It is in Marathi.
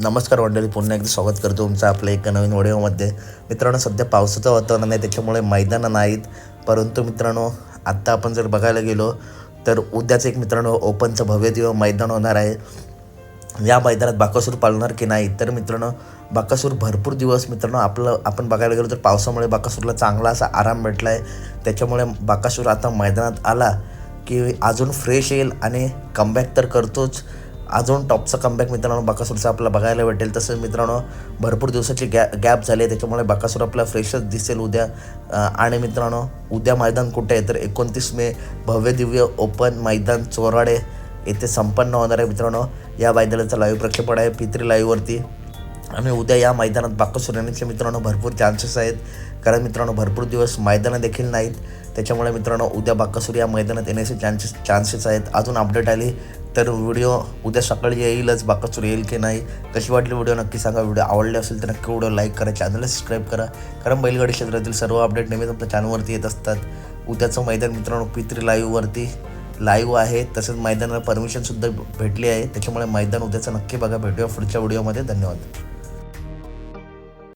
नमस्कार मंडळी पुन्हा एकदा स्वागत करतो तुमचं आपल्या एका नवीन व्हिडिओमध्ये. मित्रांनो सध्या पावसाचं वातावरण आहे त्याच्यामुळे मैदानं नाहीत. परंतु मित्रांनो आत्ता आपण जर बघायला गेलो तर उद्याच एक मित्रांनो ओपनचं भव्य दिव्य मैदान होणार आहे. या मैदानात बाकासूर पाळणार की नाही तर मित्रांनो बाकासूर भरपूर दिवस मित्रांनो आपलं आपण बघायला गेलो तर पावसामुळे बाकासूरला चांगला असा आराम भेटला आहे त्याच्यामुळे बाकासूर आता मैदानात आला की अजून फ्रेश येईल आणि कमबॅक तर करतोच. अजून टॉपचा कमबॅक मित्रांनो बाकासूरचा आपल्याला बघायला भेटेल. तसंच मित्रांनो भरपूर दिवसाची गॅ गॅप झाली आहे त्याच्यामुळे बाकासूर आपला फ्रेशच दिसेल उद्या. आणि मित्रांनो उद्या मैदान कुठे आहे? तर एकोणतीस मे भव्य दिव्य ओपन मैदान चोराडे येथे संपन्न होणार आहे मित्रांनो. या मैदानाचं लाईव्ह प्रक्षेपण आहे पित्री लाईव्हवरती आणि उद्या या मैदानात बाकसूर येण्याचे मित्रांनो भरपूर चान्सेस आहेत. कारण मित्रांनो भरपूर दिवस मैदानं देखील नाहीत. त्याच्यामुळे मित्रांनो उद्या बाकासूर या मैदानात येण्याचे चान्सेस चान्सेस आहेत. अजून अपडेट आली तर व्हिडिओ उद्या सकाळी येईलच बाकासूर येईल की नाही. कशी वाटली व्हिडिओ नक्की सांगा. व्हिडिओ आवडले असेल तर नक्की व्हिडिओ लाईक करा चॅनलला सबस्क्राईब करा. कारण बैलगाडी क्षेत्रातील सर्व अपडेट नेहमीच आपल्या चॅनलवरती येत असतात. उद्याचं मैदान मित्रांनो पित्री लाईव्हवरती लाईव्ह आहे. तसंच मैदानाला परमिशनसुद्धा भेटली आहे. त्याच्यामुळे मैदान उद्याचं नक्की बघा. भेटूया पुढच्या व्हिडिओमध्ये धन्यवाद.